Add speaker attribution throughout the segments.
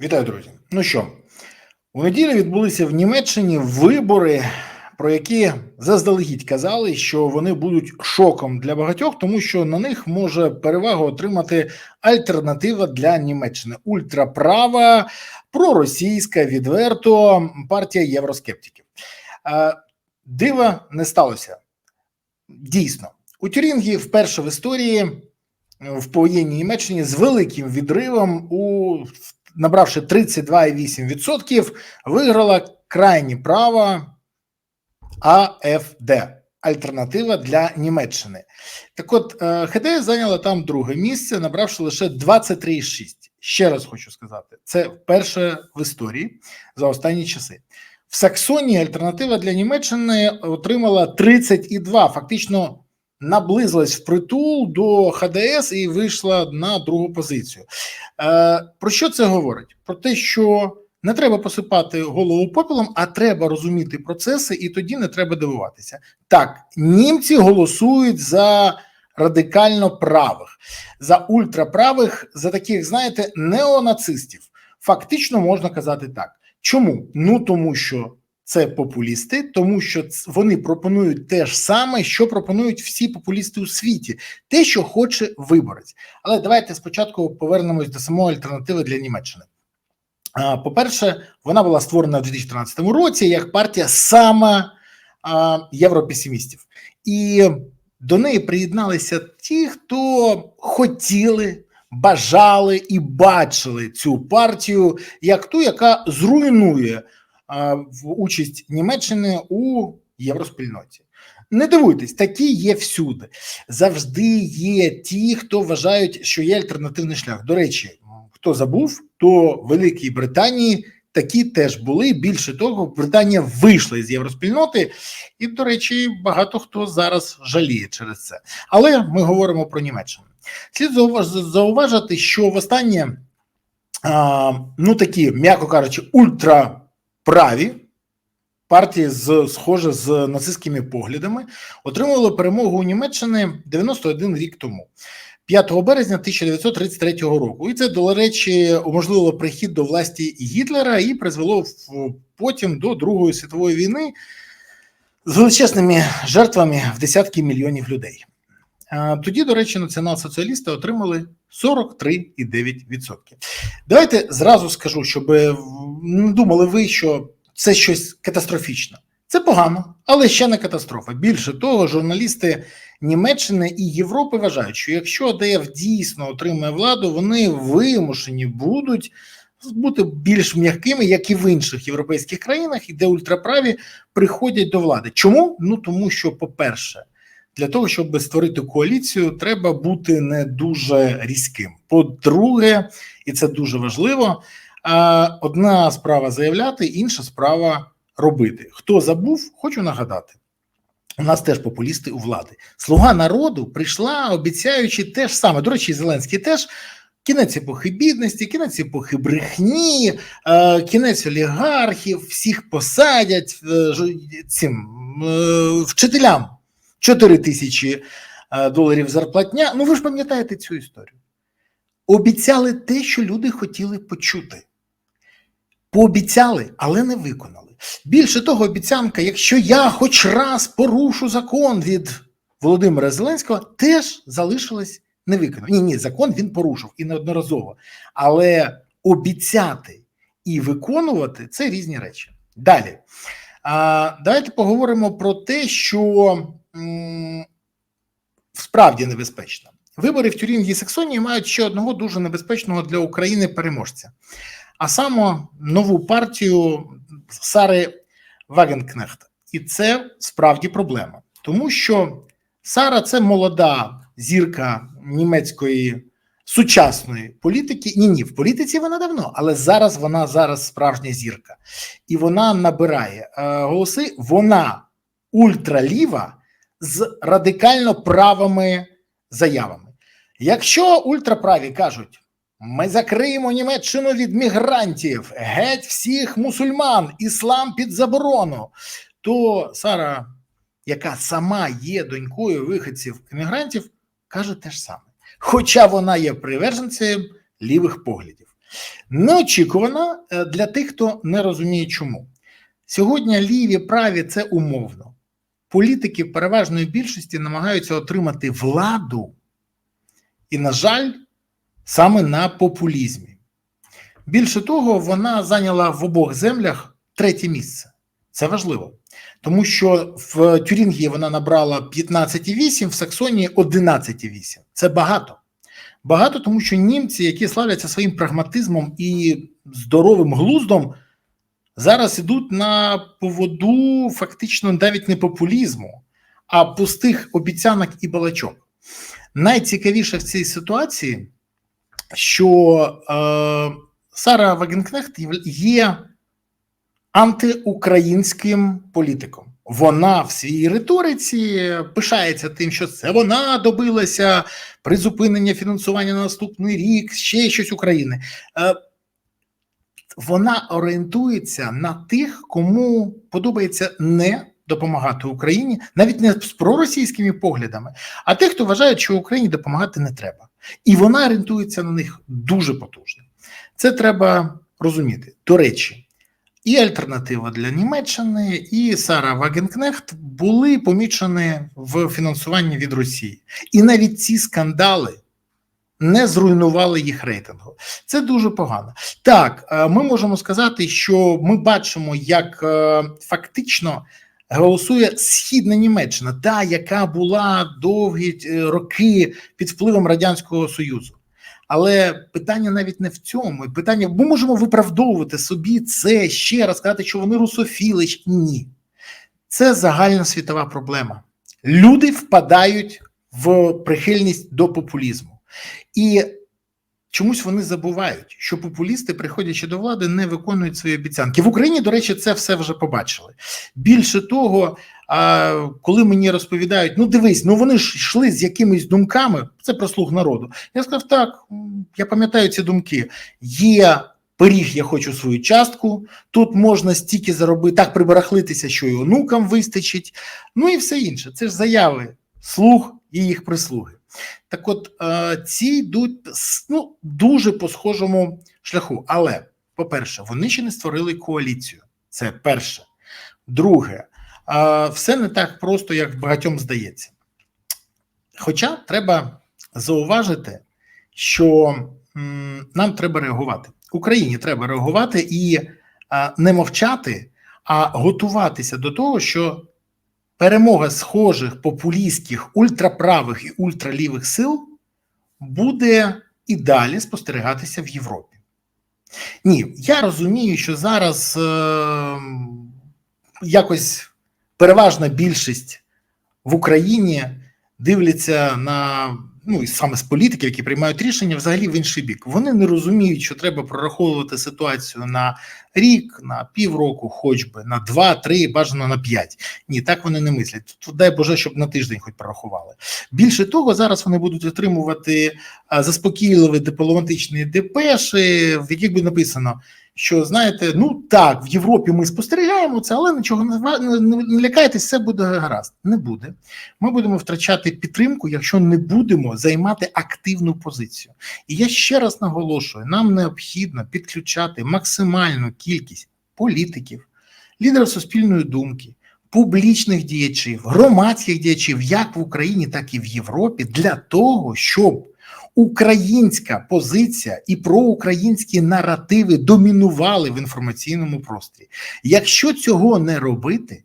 Speaker 1: Вітаю, друзі. Ну що, у неділю відбулися в Німеччині вибори, про які заздалегідь казали, що вони будуть шоком для багатьох, тому що на них може перевагу отримати альтернатива для Німеччини ультраправа, проросійська, відверто партія євроскептиків. Е, Дива не сталося. Дійсно, у Тюрінгі вперше в історії в повоєнній Німеччині з великим відривом у набравши 32,8%, виграла крайні права АФД. Альтернатива для Німеччини. Так от е, ХДС зайняла там друге місце, набравши лише 23,6. Ще раз хочу сказати, це вперше в історії за останні часи. В Саксонії альтернатива для Німеччини отримала 32, фактично наблизилась впритул до ХДС і вийшла на другу позицію. Е, Про що це говорить? Про те, що не треба посипати голову попелом, а треба розуміти процеси, і тоді не треба дивуватися. Так, німці голосують за радикально правих, за ультраправих, за таких, знаєте, неонацистів. Фактично можна казати так. Чому? Ну тому що це популісти, тому що вони пропонують те ж саме, що пропонують всі популісти у світі, те, що хоче виборець. Але давайте спочатку повернемось до самої альтернативи для Німеччини. По-перше, вона була створена в 2013 році як партія саме європесимістів, і до неї приєдналися ті, хто хотіли. Бажали і бачили цю партію як ту, яка зруйнує в участь Німеччини у євроспільноті. Не дивуйтесь, такі є всюди. Завжди є ті, хто вважають, що є альтернативний шлях. До речі, хто забув, то Великій Британії такі теж були. Більше того, Британія вийшла з євроспільноти, і, до речі, багато хто зараз жаліє через це. Але ми говоримо про Німеччину. Слід зауважити, що в останнє, ну такі, м'яко кажучи, ультра праві партії з схоже з нацистськими поглядами отримували перемогу у Німеччині 91 рік тому. 5 березня 1933 року, і це до речі уможливило прихід до власті Гітлера і призвело потім до Другої світової війни з величезними жертвами в десятки мільйонів людей. Тоді, до речі, націонал-соціалісти отримали 43,9%. Давайте зразу скажу, щоб не думали ви, що це щось катастрофічне. Це погано, але ще не катастрофа. Більше того, журналісти Німеччини і Європи вважають, що якщо АДФ дійсно отримає владу, вони вимушені будуть бути більш м'якими, як і в інших європейських країнах, де ультраправі приходять до влади. Чому? Ну тому що, по-перше, для того, щоб створити коаліцію, треба бути не дуже різким. По-друге, і це дуже важливо. Одна справа заявляти, інша справа робити. Хто забув, хочу нагадати. У нас теж популісти у влади. Слуга народу прийшла, обіцяючи те ж саме. До речі, Зеленський теж кінець епохи бідності, кінець епохи брехні, кінець олігархів, всіх посадять е, цим е, вчителям 4 тисячі е, доларів зарплатня. Ну ви ж пам'ятаєте цю історію. Обіцяли те, що люди хотіли почути. Пообіцяли, але не виконали. Більше того, обіцянка, якщо я хоч раз порушу закон від Володимира Зеленського, теж залишилась невиконана. Ні, ні, закон він порушив і неодноразово. Але обіцяти і виконувати це різні речі. Далі. А, Давайте поговоримо про те, що справді небезпечно. Вибори в Тюрінгі і Саксонії мають ще одного дуже небезпечного для України переможця, а саме нову партію Сари Вагенкнехта. І це справді проблема, тому що Сара це молода зірка німецької сучасної політики. Ні, ні, в політиці вона давно, але зараз вона зараз справжня зірка, і вона набирає е, голоси. Вона ультраліва з радикально правими заявами. Якщо ультраправі кажуть, ми закриємо Німеччину від мігрантів, геть всіх мусульман, іслам під заборону, то Сара, яка сама є донькою виходців емігрантів, каже те ж саме. Хоча вона є приверженцем лівих поглядів. Неочікувано е, для тих, хто не розуміє, чому сьогодні ліві праві це умовно. Політики переважної більшості намагаються отримати владу, і, на жаль, саме на популізмі. Більше того, вона зайняла в обох землях третє місце. Це важливо, тому що в Тюрінгії вона набрала 15,8, в Саксонії 11,8. Це багато. Багато, тому що німці, які славляться своїм прагматизмом і здоровим глуздом, зараз ідуть на поводу фактично навіть не популізму, а пустих обіцянок і балачок. Найцікавіше в цій ситуації, що е, Сара Вагенкнехт є антиукраїнським політиком. Вона в своїй риториці пишається тим, що це вона добилася призупинення фінансування на наступний рік, ще щось України. Е, вона орієнтується на тих, кому подобається не допомагати Україні, навіть не з проросійськими поглядами, а тих, хто вважає, що Україні допомагати не треба, і вона орієнтується на них дуже потужно. Це треба розуміти. До речі, і альтернатива для Німеччини, і Сара Вагенкнехт були помічені в фінансуванні від Росії, і навіть ці скандали. Не зруйнували їх рейтингу. Це дуже погано. Так, е, ми можемо сказати, що ми бачимо, як е, фактично голосує східна Німеччина, та яка була довгі е, роки під впливом радянського союзу. Але питання навіть не в цьому. Питання ми можемо виправдовувати собі це ще раз сказати, що вони русофіли. Ні, це загальна світова проблема. Люди впадають в прихильність до популізму, і чомусь вони забувають, що популісти, приходячи до влади, не виконують свої обіцянки. В Україні, до речі, це все вже побачили. Більше того, коли мені розповідають, ну дивись, ну вони ж йшли з якимись думками, це про слуг народу. Я сказав, так, я пам'ятаю ці думки. Є пиріг, я хочу свою частку, тут можна стільки заробити, так прибарахлитися, що і онукам вистачить, ну і все інше. Це ж заяви слуг і їх прислуги. Так от ці йдуть ну, дуже по схожому шляху. Але, по-перше, вони ще не створили коаліцію. Це перше. Друге, все не так просто, як багатьом здається. Хоча треба зауважити, що нам треба реагувати. Україні треба реагувати і не мовчати, а готуватися до того, що перемога схожих популістських ультраправих і ультралівих сил буде і далі спостерігатися в Європі. Ні, я розумію, що зараз е, якось переважна більшість в Україні дивляться на ну і саме з політиків, які приймають рішення, взагалі в інший бік. Вони не розуміють, що треба прораховувати ситуацію на рік, на півроку, хоч би на два, три, бажано на п'ять. Ні, так вони не мислять. Тут дай Боже, щоб на тиждень хоч прорахували. Більше того, зараз вони будуть отримувати заспокійливі дипломатичні депеші, в яких буде написано що знаєте, ну так, в Європі ми спостерігаємо це, але нічого не, лякайтесь, все буде гаразд. Не буде. Ми будемо втрачати підтримку, якщо не будемо займати активну позицію. І я ще раз наголошую: нам необхідно підключати максимальну кількість політиків, лідерів суспільної думки. Публічних діячів, громадських діячів, як в Україні, так і в Європі, для того, щоб українська позиція і проукраїнські наративи домінували в інформаційному просторі. Якщо цього не робити,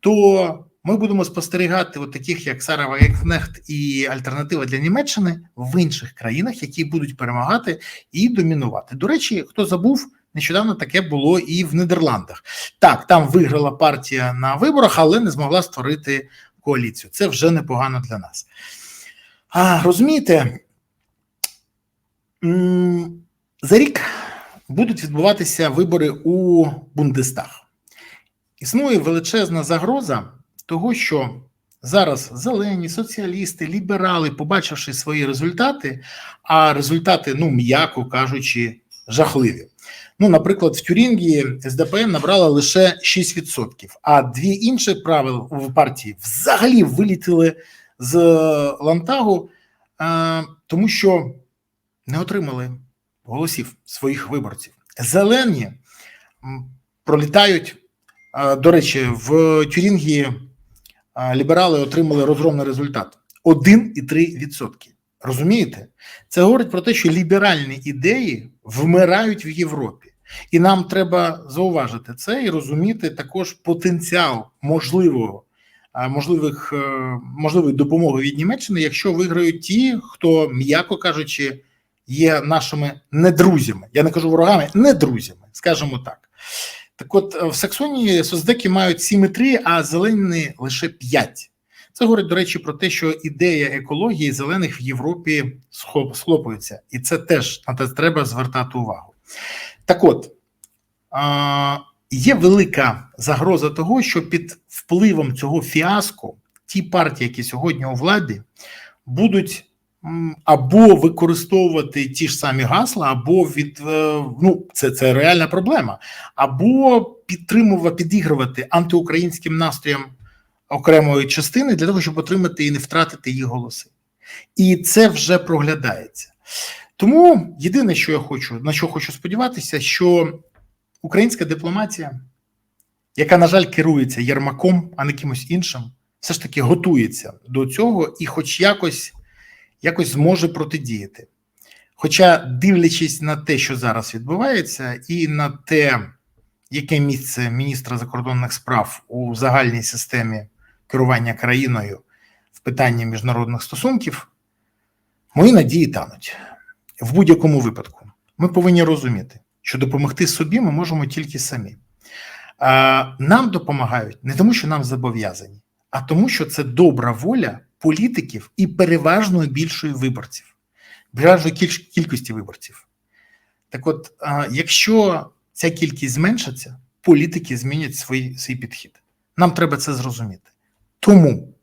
Speaker 1: то ми будемо спостерігати от таких, як Сара Вагенкнехт і альтернатива для Німеччини в інших країнах, які будуть перемагати і домінувати. До речі, хто забув. Нещодавно таке було і в Нідерландах. Так, там виграла партія на виборах, але не змогла створити коаліцію. Це вже непогано для нас. А розумієте, за рік будуть відбуватися вибори у Бундестаг. Існує величезна загроза того, що зараз зелені, соціалісти, ліберали, побачивши свої результати, а результати, ну м'яко кажучи, жахливі. Ну, наприклад, в Тюрінгії СДПН набрала лише 6%, а дві інші правил в партії взагалі вилітіли з Лантагу, тому що не отримали голосів своїх виборців. Зелені пролітають. До речі, в Тюрінгії ліберали отримали розгромний результат 1,3%. Розумієте? Це говорить про те, що ліберальні ідеї вмирають в Європі. І нам треба зауважити це і розуміти також потенціал можливого можливих е, можливої допомоги від Німеччини, якщо виграють ті, хто, м'яко кажучи, є нашими недрузями. Я не кажу ворогами, не друзями, скажімо так. Так, от в Саксонії соцдеки мають 7,3, а зелені лише 5. Це говорить, до речі, про те, що ідея екології зелених в Європі схлопується, і це теж на те треба звертати увагу. Так от є велика загроза того, що під впливом цього фіаско ті партії, які сьогодні у владі, будуть або використовувати ті ж самі гасла, або від е, ну це це реальна проблема, або підтримувати, підігрувати антиукраїнським настроям окремої частини для того, щоб отримати і не втратити їх голоси. І це вже проглядається. Тому єдине, що я хочу, на що хочу сподіватися, що українська дипломатія, яка, на жаль, керується Єрмаком, а не кимось іншим, все ж таки готується до цього і, хоч якось, якось зможе протидіяти. Хоча, дивлячись на те, що зараз відбувається, і на те, яке місце міністра закордонних справ у загальній системі керування країною в питанні міжнародних стосунків, мої надії тануть в будь-якому випадку. Ми повинні розуміти, що допомогти собі ми можемо тільки самі. Нам допомагають не тому, що нам зобов'язані, а тому, що це добра воля політиків і переважної більшої виборців, переважної кількості виборців. Так от, якщо ця кількість зменшиться, політики змінять свій, свій підхід. Нам треба це зрозуміти. Тому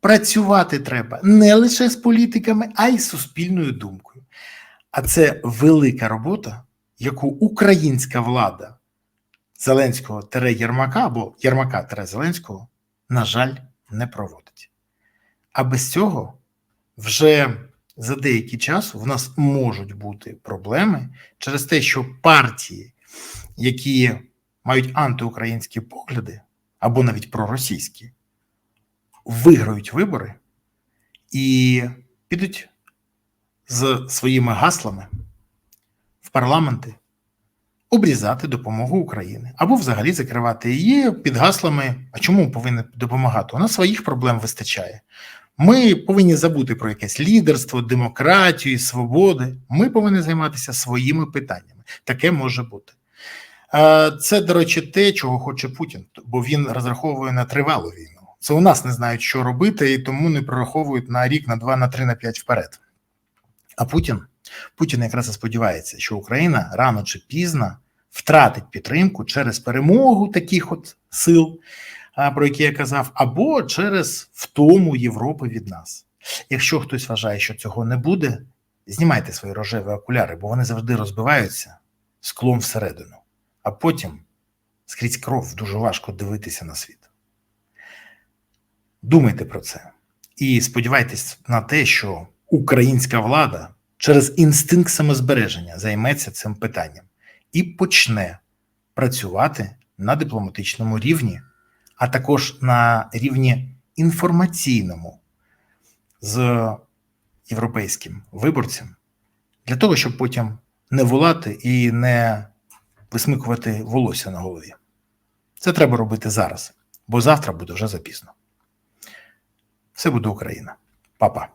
Speaker 1: працювати треба не лише з політиками, а й з суспільною думкою. А це велика робота, яку українська влада Зеленського тере Єрмака або Єрмака тере Зеленського, на жаль, не проводить. А без цього вже за деякий час в нас можуть бути проблеми через те, що партії, які мають антиукраїнські погляди, або навіть проросійські, виграють вибори і підуть з своїми гаслами в парламенти обрізати допомогу України або взагалі закривати її під гаслами. А чому повинні допомагати? У нас своїх проблем вистачає. Ми повинні забути про якесь лідерство, демократію, свободи. Ми повинні займатися своїми питаннями. Таке може бути. Це, до речі, те, чого хоче Путін, бо він розраховує на тривалу війну. Це у нас не знають, що робити, і тому не прораховують на рік, на два, на три, на п'ять вперед. А Путін Путін якраз і сподівається, що Україна рано чи пізно втратить підтримку через перемогу таких от сил, про які я казав, або через втому Європи від нас. Якщо хтось вважає, що цього не буде, знімайте свої рожеві окуляри, бо вони завжди розбиваються склом всередину, а потім скрізь кров дуже важко дивитися на світ. Думайте про це і сподівайтесь на те, що українська влада через інстинкт самозбереження займеться цим питанням і почне працювати на дипломатичному рівні, а також на рівні інформаційному з європейським виборцем, для того, щоб потім не волати і не висмикувати волосся на голові. Це треба робити зараз, бо завтра буде вже запізно. Все буде Україна, Па-па.